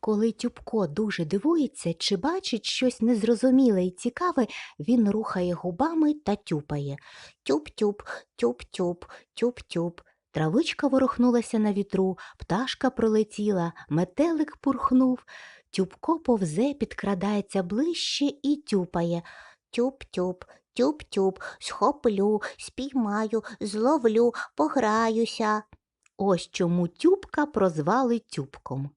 Коли Тюбко дуже дивується чи бачить щось незрозуміле і цікаве, він рухає губами та тюпає. Тюп-тюп, тюп-тюп, тюп-тюп. Травичка ворухнулася на вітру, пташка пролетіла, метелик пурхнув. Тюбко повзе, підкрадається ближче і тюпає. Тюп-тюп, тюп-тюп, схоплю, спіймаю, зловлю, пограюся. Ось чому тюбка прозвали тюбком.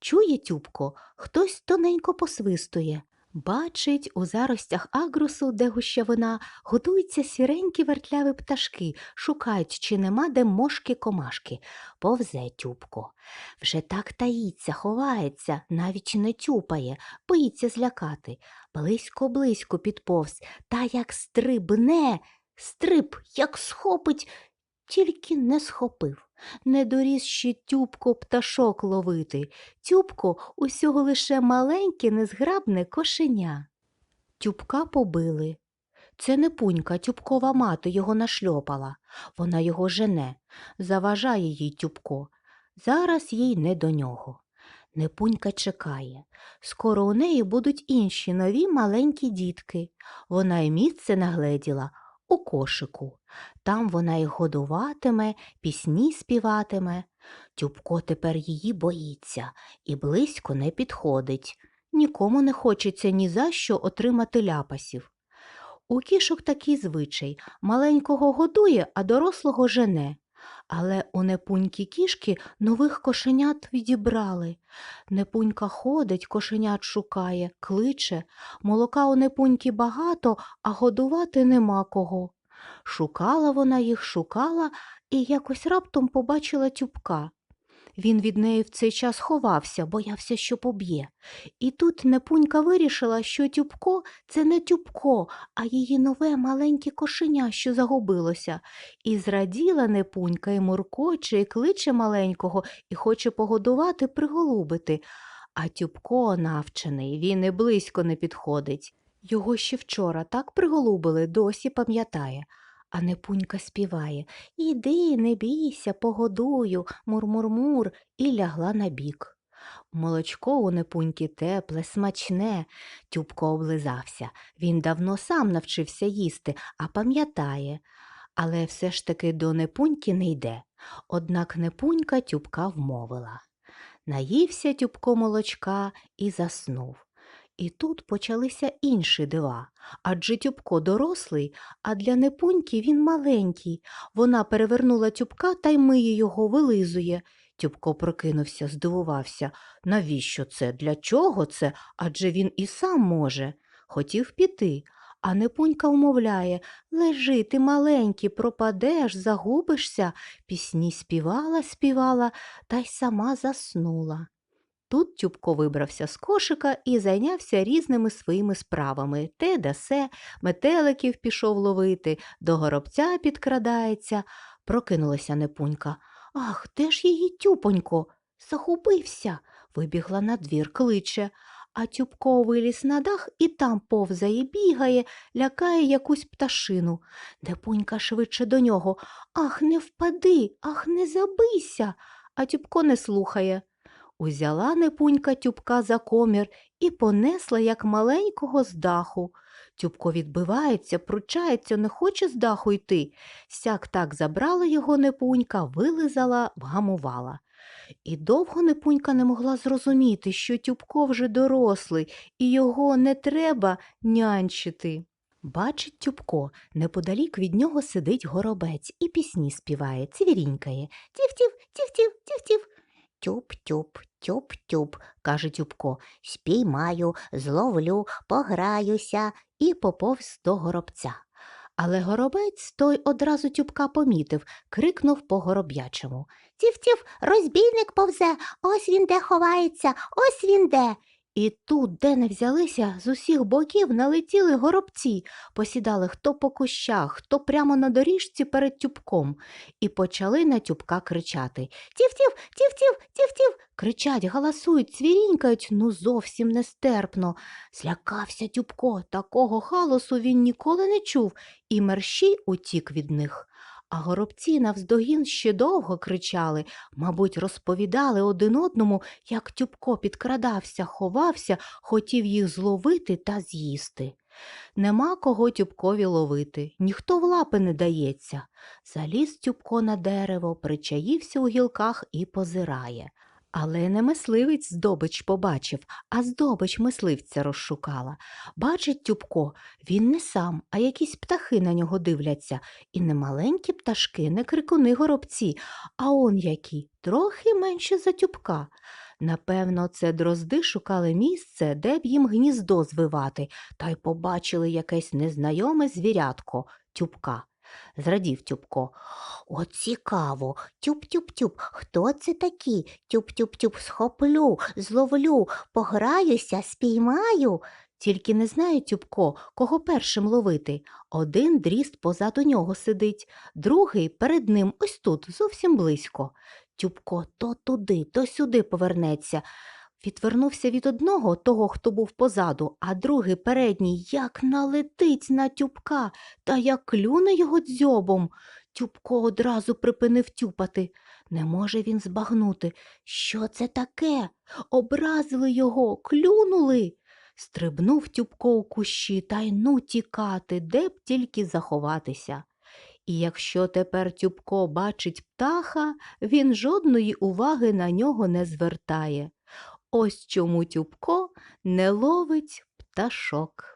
Чує тюбко, хтось тоненько посвистує. Бачить, у заростях агрусу, де гущавина, готуються сіренькі вертляві пташки, шукають, чи нема де мошки комашки. Повзе тюбко. Вже так таїться, ховається, навіть не тюпає, боїться злякати. Близько-близько підповз, та як стрибне, стриб, як схопить, тільки не схопив. Не доріс ще тюбко пташок ловити. Тюбко усього лише маленьке, незграбне кошеня. Тюбка побили. Це не пунька, тюбкова мати його нашльопала. Вона його жене, заважає їй тюбко. Зараз їй не до нього. Непунька чекає. Скоро у неї будуть інші нові маленькі дітки. Вона й місце нагледіла у кошику. Там вона їх годуватиме, пісні співатиме. Тюбко тепер її боїться і близько не підходить. Нікому не хочеться ні за що отримати ляпасів. У кішок такий звичай маленького годує, а дорослого жене. Але у непуньки кішки нових кошенят відібрали. Непунька ходить, кошенят шукає, кличе. Молока у непуньки багато, а годувати нема кого. Шукала вона їх, шукала і якось раптом побачила тюбка. Він від неї в цей час ховався, боявся, що поб'є. І тут Непунька вирішила, що тюбко це не тюбко, а її нове маленьке кошеня, що загубилося. І зраділа Непунька і муркоче, і кличе маленького, і хоче погодувати, приголубити. А тюбко навчений, він і близько не підходить. Його ще вчора так приголубили, досі пам'ятає. А Непунька співає Іди, не бійся, погодую, мур-мур-мур, і лягла на бік. Молочко у Непуньки тепле, смачне. Тюбко облизався. Він давно сам навчився їсти, а пам'ятає. Але все ж таки до Непуньки не йде. Однак Непунька тюбка вмовила. Наївся тюбко молочка і заснув. І тут почалися інші дива. Адже тюбко дорослий, а для непуньки він маленький. Вона перевернула тюбка та й миє його, вилизує. Тюбко прокинувся, здивувався. Навіщо це? Для чого це? Адже він і сам може. Хотів піти. А непунька вмовляє Лежи, ти маленький, пропадеш, загубишся. Пісні співала, співала, та й сама заснула. Тут Тюбко вибрався з кошика і зайнявся різними своїми справами. Те да се, метеликів пішов ловити, до горобця підкрадається. Прокинулася непунька. Ах, де ж її тюпонько? Загубився. Вибігла на двір, кличе. А Тюбко виліз на дах і там повзає, бігає, лякає якусь пташину. Непунька швидше до нього. Ах, не впади, ах, не забийся. А Тюбко не слухає. Узяла непунька тюбка за комір і понесла, як маленького з даху. Тюбко відбивається, пручається, не хоче з даху йти. Сяк так забрала його непунька, вилизала, вгамувала. І довго непунька не могла зрозуміти, що Тюбко вже дорослий, і його не треба нянчити. Бачить Тюбко, неподалік від нього сидить горобець і пісні співає, цвірінькає. Тів-тів, тів-тів, тів-тів. Тюп-тюп, тюп-тюп, каже Тюбко, спіймаю, зловлю, пограюся і поповз до горобця. Але горобець той одразу тюбка помітив, крикнув по гороб'ячому. Тів-тів, розбійник повзе, ось він де ховається, ось він де. І тут, де не взялися, з усіх боків налетіли горобці, посідали хто по кущах, хто прямо на доріжці перед тюбком, і почали на тюбка кричати Тів-тів, тів-тів, тів-тів. Кричать, галасують, цвірінькають, ну зовсім нестерпно. Злякався тюбко, такого халосу він ніколи не чув, і мерщій утік від них. А горобці навздогін ще довго кричали, мабуть, розповідали один одному, як Тюбко підкрадався, ховався, хотів їх зловити та з'їсти. Нема кого Тюбкові ловити, ніхто в лапи не дається. Заліз Тюбко на дерево, причаївся у гілках і позирає. Але не мисливець здобич побачив, а здобич мисливця розшукала. Бачить Тюбко, він не сам, а якісь птахи на нього дивляться. І не маленькі пташки, не крикуни горобці, а он які, трохи менше за Тюбка. Напевно, це дрозди шукали місце, де б їм гніздо звивати, та й побачили якесь незнайоме звірятко Тюбка. Зрадів Тюбко. О, цікаво. Тюп-тюп-тюп. Хто це такі? Тюп-тюп-тюп, схоплю, зловлю, пограюся, спіймаю. Тільки не знає Тюбко, кого першим ловити. Один дріст позаду нього сидить, другий перед ним ось тут, зовсім близько. Тюбко то туди, то сюди повернеться. Відвернувся від одного, того, хто був позаду, а другий передній як налетить на тюбка та як клюне його дзьобом. Тюбко одразу припинив тюпати. Не може він збагнути. Що це таке? Образили його, клюнули. Стрибнув Тюбко у кущі та й ну тікати, де б тільки заховатися. І якщо тепер Тюбко бачить птаха, він жодної уваги на нього не звертає. Ось чому Тюбко не ловить пташок.